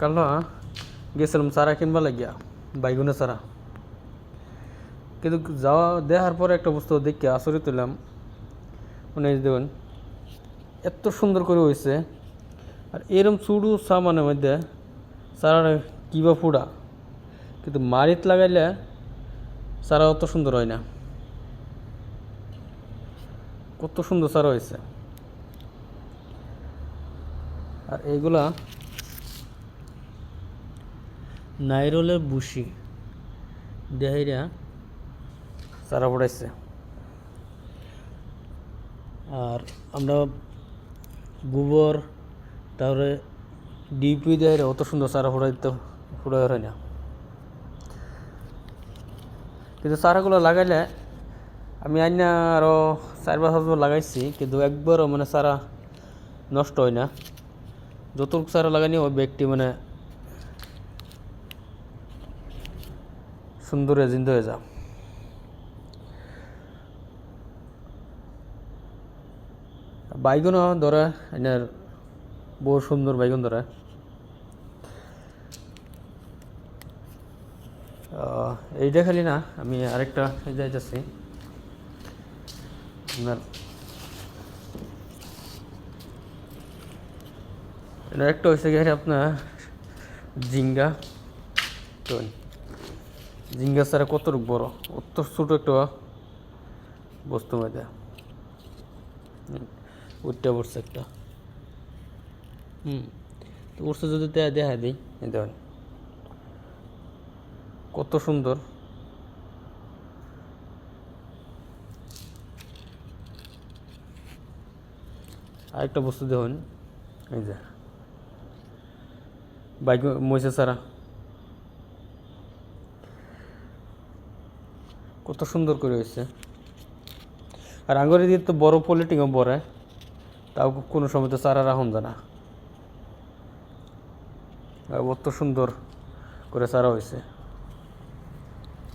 কাল গেছিলাম সারা কিনবা লাগিয়া, বাইগুনে সারা কিন্তু যাওয়া, দেখার পরে একটা বস্তু দেখে আসরিত হইলাম। মানে দেখুন, এত সুন্দর করে হয়েছে আর এরম চুড়ু সামানের মধ্যে সারা কিবা ফুড়া। কিন্তু মারিত লাগাইলে সারা অত সুন্দর হয় না। কত সুন্দর সারা হয়েছে আর এইগুলা নাইরলের বুসি দেহাইরা সারা পড়াইছে। আর আমরা গোবর, তারপরে ডিপি দেয় অত সুন্দর সারা ফুটাইতে ফুটাই হয় না। কিন্তু সারাগুলো লাগাইলে আমি আইনা আরও চার পাঁচ বছর লাগাইছি, কিন্তু একবারও মানে সারা নষ্ট হয় না। যতটুকু সারা লাগাইনি, ওই ব্যক্তি মানে সুন্দর জিন্দ হয়ে যা বাইগুনও ধরে, এনার বহু সুন্দর বাইগুন ধরে। এইটা খালি না, আমি আরেকটা যাইতেছি আপনার একটা হয়েছে গিয়ে আপনার জিঙ্গা। জিঙ্গা স্যার কত বড়? অত ছোট একটা বস্তু মধ্যে উঠতে পড়ছে একটা। হুম, তো উঠছে যদি দেখা দিই, এই কত সুন্দর। আরেকটা বস্তু দেখুন, এই যে। বাইক মহিষে সারা কত সুন্দর করে হয়েছে। আর আঙুরে দিয়ে তো বড় পলিটিংও বড় তাও কোনো সময় তো চারা রাখুন জানা অত সুন্দর করে চারা হয়েছে।